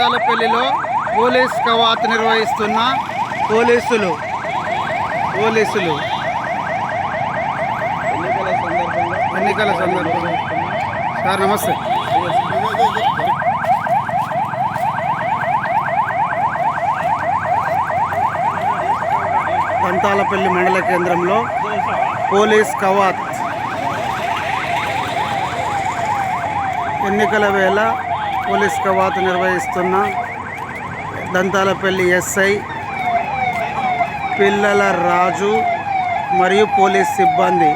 దంతాలపల్లిలో police కవాతు నిర్వహిస్తున్న పోలీసులు. పోలీసులు. ఎన్నికల సందర్భంగా ఎన్నికల సందర్భంగా. సార్ నమస్తే. పంతాలపల్లి మండల కేంద్రంలో పోలీస్ కవాత్. ఎన్నికల వేళ పోలీస్ కవాతు నిర్వహిస్తున్న దంతాలపల్లి ఎస్ఐ పిల్లల రాజు మరియు పోలీస్ సిబ్బంది.